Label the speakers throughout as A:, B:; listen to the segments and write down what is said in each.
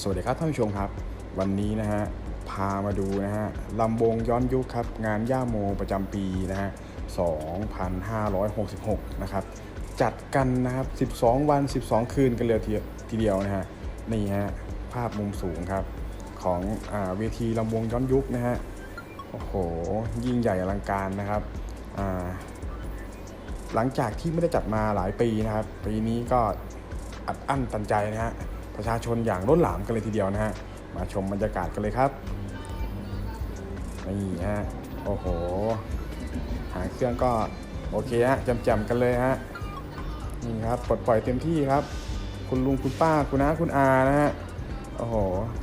A: สวัสดีครับท่านผู้ชมครับ วันนี้นะฮะพามาดูนะฮะลำวงย้อนยุคครับงานย่าโมประจำปีนะฮะ 2566 นะครับ จัดกันนะครับ 12 วัน 12 คืนกันเลยทีทีเดียวนะฮะนี่ฮะภาพมุมสูงครับของอเวทีลำวงย้อนยุคนะฮะโอ้โห ยิ่งใหญ่อลังการนะครับหลังจากที่ไม่ได้จัดมาหลายปีนะครับ ปีนี้ก็อัดอั้นตันใจนะฮะ ประชาชนอย่างล้นหลามกันเลยทีเดียวนะฮะมาชมบรรยากาศกันเลยครับนี่ฮะโอ้โหหางเครื่องก็โอเคฮะจำๆกันเลยฮะนี่ครับปลดปล่อยเต็มที่ครับ คุณลุงคุณป้าคุณน้าคุณอานะฮะโอ้โห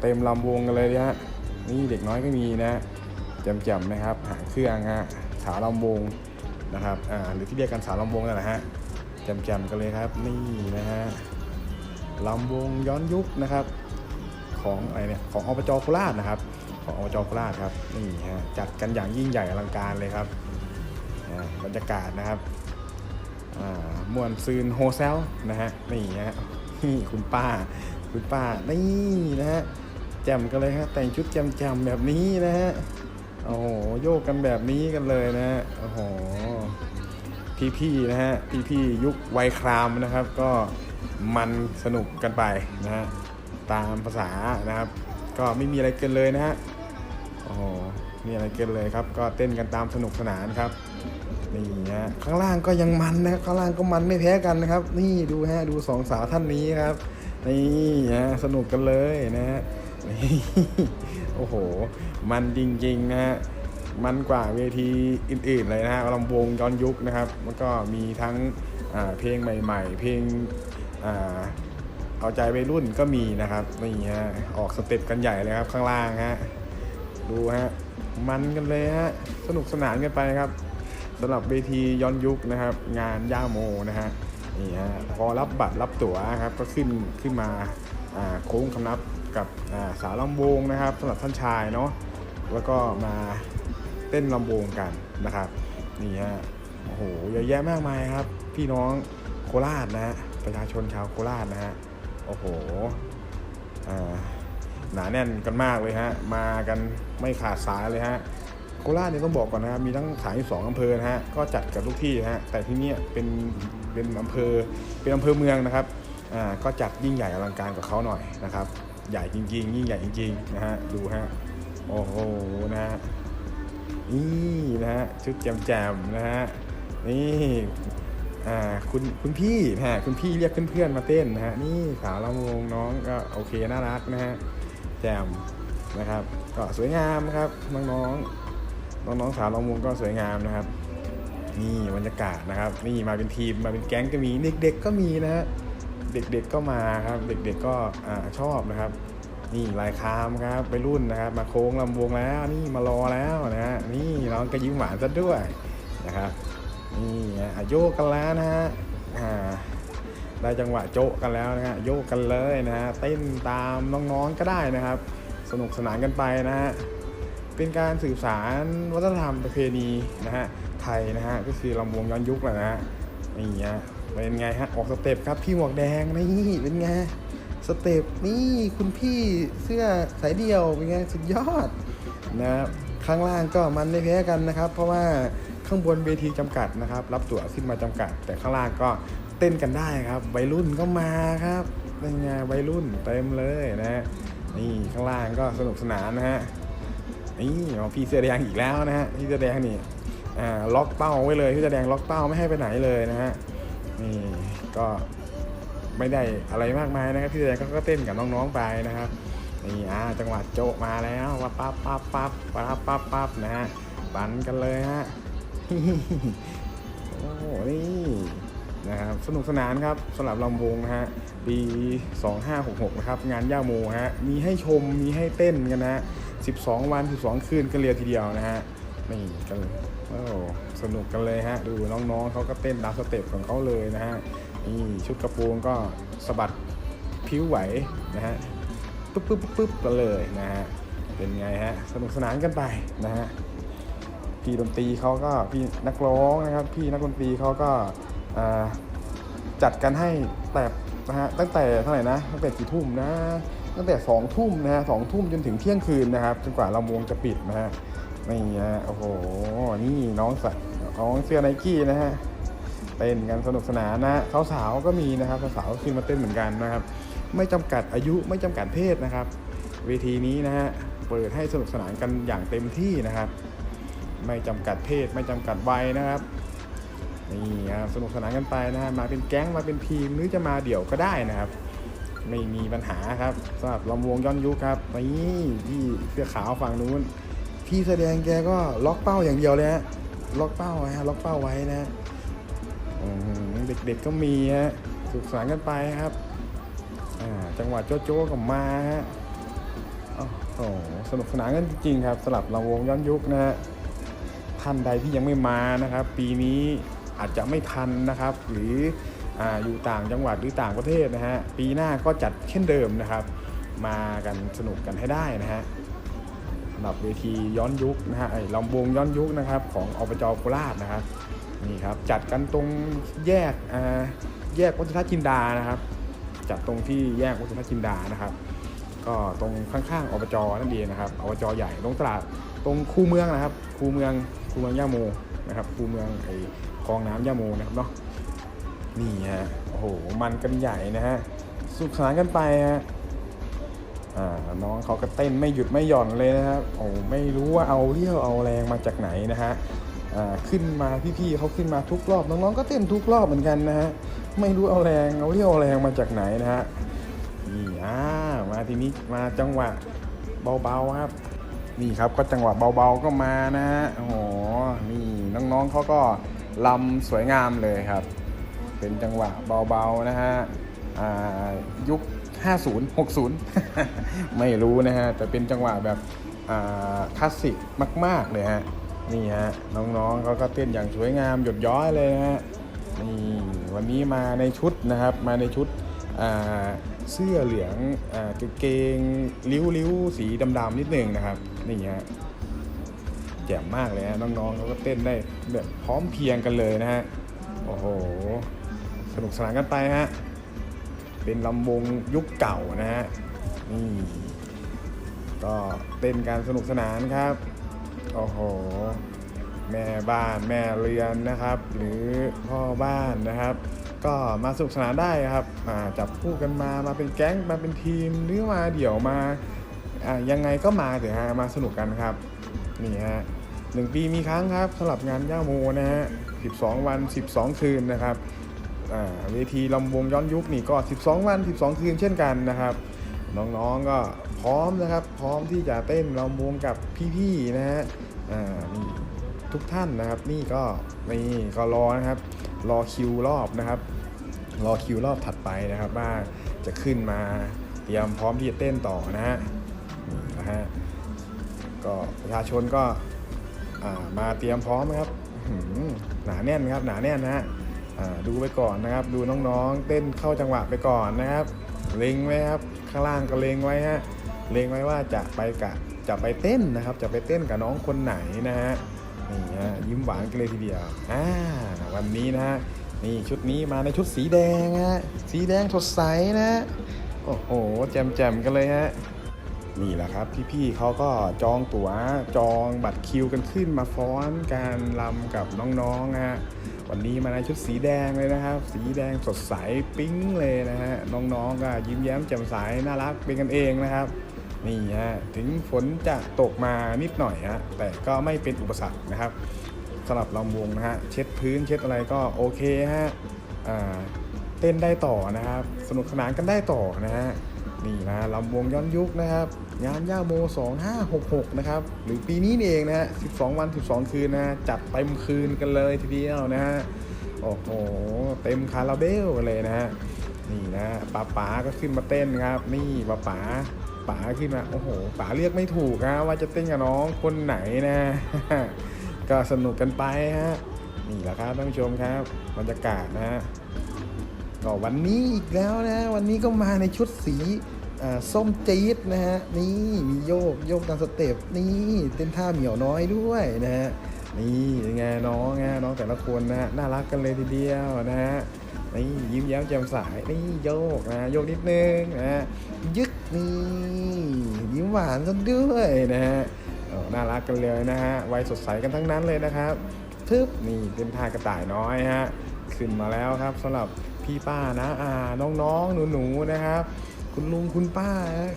A: เต็มลำวงกันเลยฮะนี่เด็กน้อยก็มีนะจำๆนะครับ หางเครื่องฮะสาวลำวงนะครับอ่าหรือที่เรียกกันสาวลำวงนั่นแหละฮะจำๆกันเลยครับนี่นะฮะ ลำวงย้อนยุคนะครับของอะไรเนี่ยของอบจโคราชนะครับ ของอบจโคราชครับนี่ฮะจัดกันอย่างยิ่งใหญ่อลังการเลยครับบรรยากาศนะครับมวนซืนโฮเซลนะฮะนี่ฮะนี่คุณป้า คุณป้านี่นะฮะแจ่มกันเลยฮะแต่งชุดแจ่มๆแบบนี้นะฮะโอ้โหโยกกันแบบนี้กันเลยนะฮะโอ้โหพี่ๆนะฮะพี่ๆยุควัยครามนะครับ ก็ มันสนุกกันไปนะฮะตามภาษานะครับ ก็ไม่มีอะไรเกินเลยนะฮะโอ้โหมีอะไรเกินเลยครับ ก็เต้นกันตามสนุกสนานครับนี่ฮะข้างล่างก็ยังมันนะครับข้างล่างก็มันไม่แพ้กันนะครับ นี่ดูฮะดูสองสาวท่านนี้ครับนี่ฮะสนุกกันเลยนะฮะนี่โอ้โห มันจริงๆนะฮะมันกว่าเวทีอื่นๆเลยนะฮะลำวงย้อนยุคนะครับ แล้วก็มีทั้งเพลงใหม่ ๆ เพลง เอาใจวัยรุ่นก็มีนะครับนี่ฮะออกสเต็ปกันใหญ่เลยครับข้างล่างฮะดูฮะมันกันเลยฮะสนุกสนานกันไปครับสำหรับเวทีย้อนยุคนะครับ งานย่าโมนะฮะนี่ฮะพอรับบัตรรับตั๋วครับก็ขึ้นขึ้นมาโค้งคำนับกับสาวลำวงนะครับสำหรับท่านชายเนาะแล้วก็มาเต้นลำวงกันนะครับนี่ฮะโอ้โหเยอะแยะมากมายครับ พี่น้องโคราชนะฮะ ประชาชนชาวโคราชนะฮะ โอ้โหหนาแน่นกันมากเลยฮะ มากันไม่ขาดสายเลยฮะ โคราชเนี่ยต้องบอกก่อนนะครับ มีทั้ง32องอำเภอนะฮะ ก็จัดกับทุกที่ฮะ แต่ที่นี่เป็นเป็นอำเภอ เป็นอำเภอเมืองนะครับ อ่า ก็จัดยิ่งใหญ่อลังการกว่าเขาหน่อยนะครับ ใหญ่จริง ๆ ยิ่งใหญ่จริงๆนะฮะ ดูฮะ โอ้โห นะฮะ นี่นะฮะ ชุดแจมๆนะฮะ นี่ อ่าคุณคุณพี่นะฮะคุณพี่เรียกเพื่อนๆมาเต้นนะฮะนี่สาวลำวงน้องก็โอเคน่ารักนะฮะแจมนะครับก็สวยงามนะครับน้องๆน้องๆสาวลำวงก็สวยงามนะครับ นี่บรรยากาศนะครับ นี่มาเป็นทีมมาเป็นแก๊งก็มีเด็ก ๆ ก็มีนะฮะเด็กๆก็มาครับ เด็กๆก็อ่าชอบนะครับ นี่ลายคามครับไปรุ่นนะครับ มาโค้งลำวงแล้วนี่มารอแล้วนะฮะนี่น้องก็ยิ้มหวานซะด้วยนะครับ นี่อะโยกกันแล้วนะฮะอ่าได้จังหวะโจะกันแล้วนะฮะโยกกันเลยนะฮะเต้นตามน้องๆก็ได้นะครับ สนุกสนานกันไปนะฮะเป็นการสื่อสารวัฒนธรรมประเพณีนะฮะไทยนะฮะก็คือลำวงย้อนยุคแหละนะฮะนี่ฮะเป็นไงฮะออกสเต็ปครับพี่หมวกแดงนี่เป็นไงสเต็ปนี่คุณพี่เสื้อสายเดี่ยวเป็นไงสุดยอดนะครับข้างล่างก็มันไม่แพ้กันนะครับ เพราะว่า ข้างบนเวทีจำกัดนะครับ รับตั๋วขึ้นมาจำกัด แต่ข้างล่างก็เต้นกันได้ครับ วัยรุ่นก็มาครับเป็นไงวัยรุ่นเต็มเลยนะฮะนี่ข้างล่างก็สนุกสนานนะฮะนี่อ๋อพี่เสื้อแดงอีกแล้วนะฮะพี่เสื้อแดงนี่อ่าล็อกเป้าไว้เลยพี่เสื้อแดงล็อกเป้าไม่ให้ไปไหนเลยนะฮะนี่ก็ไม่ได้อะไรมากมายนะครับพี่แดงก็เต้นกับน้องๆไปนะครับนี่อ่าจังหวะโจมาแล้วว่าปั๊บปั๊บปั๊บปั๊บปั๊บปั๊บนะฮะปันกันเลยฮะ โอ้โหนี่นะครับสนุกสนานครับสำหรับลำวงนะฮะปี 2566 นะครับ งานย่าโมฮะมีให้ชมมีให้เต้นกันนะฮะ 12 วัน 12 คืนกันเลยทีเดียวนะฮะนี่กันโอ้สนุกกันเลยฮะ ดูน้องๆเขาก็เต้นตามสเต็ปของเขาเลยนะฮะนี่ชุดกระโปรงก็สะบัดผิวไหวนะฮะปุ๊บปุ๊บปุ๊บปุ๊บกันเลยนะฮะเป็นไงฮะสนุกสนานกันไปนะฮะ พี่ดนตรีเขาก็พี่นักร้องนะครับ พี่นักดนตรีเขาก็าจัดกันให้แบบนะฮะตั้งแต่เท่าไหร่นะตั้งแต่กี่ทุ่มนะตั้งแต่สองทุ่มนะฮะสองทุ่มจนถึงเที่ยงคืนนะครับจนกว่าลำวงจะปิดนะฮะนี่ฮะโอ้โหนี่น้องใส่น้องเสื้อไนกี้นะฮะเต้นกันสนุกสนานนะสาวๆก็มีนะครับสาวๆก็ขึ้นมาเต้นเหมือนกันนะครับ ไม่จำกัดอายุไม่จำกัดเพศนะครับเวทีนี้นะฮะเปิดให้สนุกสนานกันอย่างเต็มที่นะครับ ไม่จำกัดเพศ ไม่จำกัดวัยนะครับนี่ครับสนุกสนานกันไปนะฮะมาเป็นแก๊งมาเป็นทีมหรือจะมาเดี่ยวก็ได้นะครับ ไม่มีปัญหาครับสำหรับลำวงย้อนยุคครับนี่พี่เสื้อขาวฝั่งนู้นพี่แสดงแกก็ล็อกเป้าอย่างเดียวเลยฮะล็อกเป้าฮะล็อกเป้าไว้นะเด็กๆก็มีฮะสนุกสนานกันไปครับจังหวะโจ๊ะโจ๊กับมาฮะโอ้โหสนุกสนานกันจริงๆครับสำหรับลำวงย้อนยุคนะฮะ ท่านใดที่ยังไม่มานะครับ ปีนี้อาจจะไม่ทันนะครับ หรือออยู่ต่างจังหวัดหรือต่างประเทศนะฮะปีหน้าก็จัดเช่นเดิมนะครับ มากันสนุกกันให้ได้นะฮะสำหรับเวทีย้อนยุคนะฮะไอ้ลำวงย้อนยุคนะครับ ของอบจโคราชนะครับนี่ครับจัดกันตรงแยกแยกวัฒนจินดานะครับ จัดตรงที่แยกวัฒนจินดานะครับ ก็ตรงข้างๆอบจนั่นเองนะครับอบจใหญ่ตรงตลาดตรงคูเมืองนะครับ คูเมือง คูเมืองย่าโมนะครับคูเมืองไอ้คลองน้ำย่าโมนะครับเนาะนี่ฮะโอ้โหมันกันใหญ่นะฮะสุขสนานกันไปฮะอ่าน้องเขาก็เต้นไม่หยุดไม่หย่อนเลยนะครับโอ้ไม่รู้ว่าเอาเรี่ยวเอาแรงมาจากไหนนะฮะอ่าขึ้นมาพี่ๆเขาขึ้นมาทุกรอบน้องๆก็เต้นทุกรอบเหมือนกันนะฮะไม่รู้เอาแรงเอาเรี่ยวเอาแรงมาจากไหนนะฮะนี่อ่ามาทีนี้มาจังหวะเบาๆครับนี่ครับก็จังหวะเบาๆก็มานะฮะโอ้โห นี่น้องๆเขาก็ลำสวยงามเลยครับ เป็นจังหวะเบาๆนะฮะยุค 50 60 ไม่รู้นะฮะ แต่เป็นจังหวะแบบคลาสสิกมาก ๆ เลยฮะ นี่ฮะ น้องๆเขาก็เต้นอย่างสวยงามหยดย้อยเลยฮะ นี่วันนี้มาในชุดนะครับ มาในชุดเสื้อเหลืองอ่ากางเกงริ้วริ้วๆ สีดำๆนิดหนึ่งนะครับ นี่ฮะ แจ่มมากเลยฮะน้องๆเขาก็เต้นได้แบบพร้อมเพรียงกันเลยนะฮะโอ้โหสนุกสนานกันไปฮะเป็นลำวงยุคเก่านะฮะนี่ก็เต้นการสนุกสนานครับโอ้โหแม่บ้านแม่เรือนนะครับ หรือพ่อบ้านนะครับ ก็มาสนุกสนานได้ครับอ่าจับคู่กันมามาเป็นแก๊งมาเป็นทีมหรือมาเดี่ยวมาอ่ายังไงก็มาเถอะฮะมาสนุกกันครับ นี่ฮะหนึ่งปีมีครั้งครับสำหรับงานย่าโมนะฮะ12 วัน 12 คืนนะครับเวทีลำวงย้อนยุคนี่ก็ 12 วัน 12 คืนเช่นกันนะครับ น้องๆก็พร้อมนะครับ พร้อมที่จะเต้นลำวงกับพี่ๆนะฮะนี่ทุกท่านนะครับ นี่ก็นี่ก็รอนะครับ รอคิวรอบนะครับ รอคิวรอบถัดไปนะครับ ว่าจะขึ้นมาเตรียมพร้อมที่จะเต้นต่อนะฮะนะฮะ ก็ประชาชนก็มาเตรียมพร้อมนะครับหนาแน่นครับหนาแน่นนะฮะดูไปก่อนนะครับ ดูน้องๆ เต้นเข้าจังหวะไปก่อนนะครับเล็งไว้ครับข้างล่างก็เล็งไว้ฮะเล็งไว้ว่าจะไปกับจะไปเต้นนะครับ จะไปเต้นกับน้องคนไหนนะฮะนี่ฮะยิ้มหวานกันเลยทีเดียวอ่าวันนี้นะฮะนี่ชุดนี้มาในชุดสีแดงฮะสีแดงสดใสนะโอ้โหแจมๆกันเลยฮะ นี่แหละครับ พี่ๆเขาก็จองตั๋วจองบัตรคิวกันขึ้นมาฟ้อนการลำกับน้องๆฮะวันนี้มาในชุดสีแดงเลยนะครับ สีแดงสดใสปิ๊งเลยนะฮะน้องๆก็ยิ้มแย้มแจ่มใสน่ารักเป็นกันเองนะครับนี่ฮะถึงฝนจะตกมานิดหน่อยฮะแต่ก็ไม่เป็นอุปสรรคนะครับสำหรับลำวงนะฮะเช็ดพื้นเช็ดอะไรก็โอเคฮะเต้นได้ต่อนะครับ สนุกสนานกันได้ต่อนะฮะนี่นะลำวงย้อนยุคนะครับ งานย่าโม 2566 นะครับ หรือปีนี้นี่เองนะฮะ 12 วัน 12 คืนนะ จัดเต็มคืนกันเลยทีเดียวนะฮะ โอ้โห เต็มคาราเบลเลยนะฮะ นี่นะป๋าป๋าก็ขึ้นมาเต้นครับ นี่ป๋าป๋าป๋าขึ้นมา โอ้โหป๋าเรียกไม่ถูกนะว่าจะเต้นกับน้องคนไหนนะ ก็สนุกกันไปฮะ นี่แหละครับท่านผู้ชมครับบรรยากาศนะฮะก็วันนี้อีกแล้วนะ วันนี้ก็มาในชุดสี ส้มจี๊ดนะฮะนี่มีโยกโยกตามสเต็ปนี่เต้นท่าเหมียวน้อยด้วยนะฮะนี่ยังไงน้องฮะน้องแต่ละคนนะฮะน่ารักกันเลยทีเดียวนะฮะนี่ยิ้มแย้มแจ่มใสนี่โยกนะโยกนิดนึงนะยึกนี่ยิ้มหวานซะด้วยนะฮะน่ารักกันเลยนะฮะวัยสดใสกันทั้งนั้นเลยนะครับทึบนี่เป็นท่ากระต่ายน้อยฮะขึ้นมาแล้วครับสำหรับพี่ป้านะอาน้องๆหนูๆนะครับ คุณลุงคุณป้า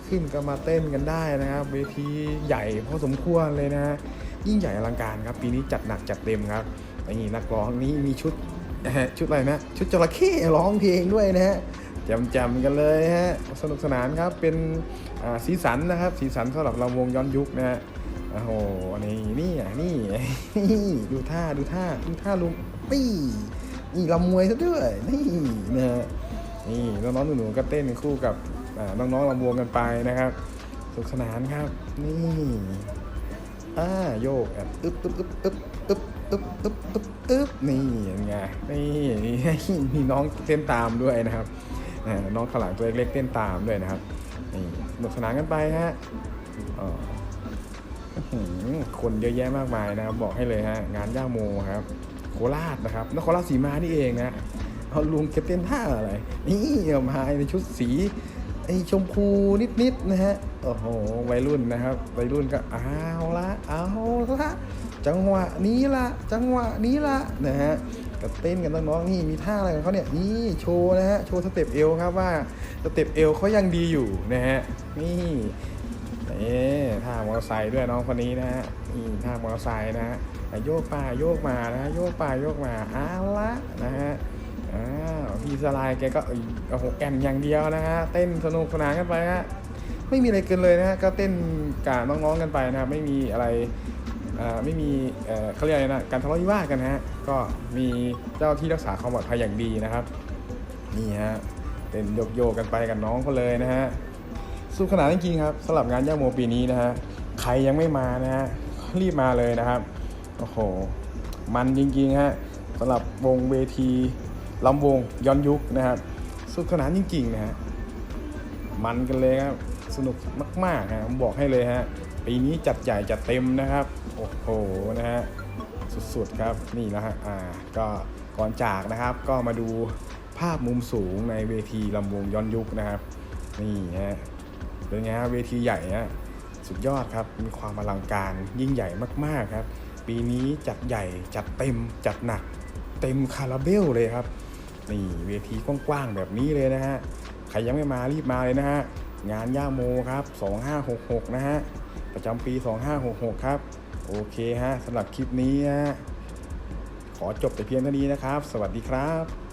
A: ขึ้นก็มาเต้นกันได้นะครับเวทีใหญ่พอสมควรเลยนะยิ่งใหญ่อลังการครับ ปีนี้จัดหนักจัดเต็มครับนี่นักร้องนี่มีชุดชุดอะไรนะ ชุดจระเข้ร้องเพลงด้วยนะฮะจำจำๆกันเลยฮะสนุกสนานครับเป็นสีสันนะครับ สีสันสำหรับเราวงย้อนยุคนะฮะโอ้โหนี่นี่นี่นี่ดูท่าดูท่าดูท่าลุงนี่นี่ลำมวยซะด้วยนี่นะฮะนี่น้องๆหนูๆก็เต้นคู่กับ น้องๆลำวงกันไปนะครับสนุกสนานครับ นี่อ่าโยกอึ๊บอึ๊บอึ๊บอึ๊บอึ๊บอึ๊บอึ๊บอึ๊บอึ๊บนี่ยังไงนี่นี่มีน้องเต้นตามด้วยนะครับน้องขลังตัวเล็กๆเต้นตามด้วยนะครับนี่สนุกสนานกันไปฮะคนเยอะแยะมากมายนะครับ บอกให้เลยฮะงานย่าโมครับ โคราชนะครับนครราชสีมานี่เองนะเอาลุงแกเต้นท่าอะไรนี่มาในชุดสี ไอชมพูนิดๆนะฮะ โอ้โห วัยรุ่นนะครับ วัยรุ่นก็เอาละเอาละจังหวะนี้ละจังหวะนี้ละนะฮะก็เต้นกันน้องๆนี่มีท่าอะไรของเขาเนี่ยนี่โชว์นะฮะโชว์สเต็ปเอวครับว่าสเต็ปเอวเขายังดีอยู่นะฮะนี่นี่ท่ามอเตอร์ไซค์ด้วยน้องคนนี้นะฮะนี่ท่ามอเตอร์ไซค์นะฮะโยกไปโยกมานะฮะโยกไปโยกมาเอาละนะฮะ พี่สลายแกก็โอ้โหแอนอย่างเดียวนะฮะเต้นสนุกสนานกันไปฮะไม่มีอะไรเกินเลยนะฮะก็เต้นกับน้องๆกันไปนะครับไม่มีอะไรไม่มีเขาเรียกอะไรนะการทะเลาะวิวาทกันนะฮะก็มีเจ้าที่รักษาความปลอดภัยอย่างดีนะครับนี่ฮะเต้นโยกโยกกันไปกับน้องเขาเลยนะฮะสนุกสนานจริงครับสำหรับงานย่าโมปีนี้นะฮะใครยังไม่มานะฮะรีบมาเลยนะครับโอ้โหมันจริงๆฮะสำหรับวงเวที ลำวงย้อนยุคนะครับสนุกสนานจริงๆนะฮะมันกันเลยครับสนุกมากๆฮะผมบอกให้เลยฮะปีนี้จัดใหญ่จัดเต็มนะครับ โอ้โหนะฮะสุดๆครับนี่นะฮะอ่าก็ก่อนจากนะครับก็มาดูภาพมุมสูงในเวทีลำวงย้อนยุคนะครับ นี่ฮะเป็นไงฮะเวทีใหญ่ฮะสุดยอดครับมีความอลังการยิ่งใหญ่มากๆครับ ปีนี้จัดใหญ่จัดเต็มจัดหนัก เต็มคาราเบลเลยครับ นี่เวทีกว้างๆแบบนี้เลยนะฮะใครยังไม่มารีบมาเลยนะฮะงานย่าโมครับ 2566 นะฮะประจำปี 2566 ครับ โอเคฮะสำหรับคลิปนี้ฮะขอจบแต่เพียงเท่านี้นะครับ สวัสดีครับ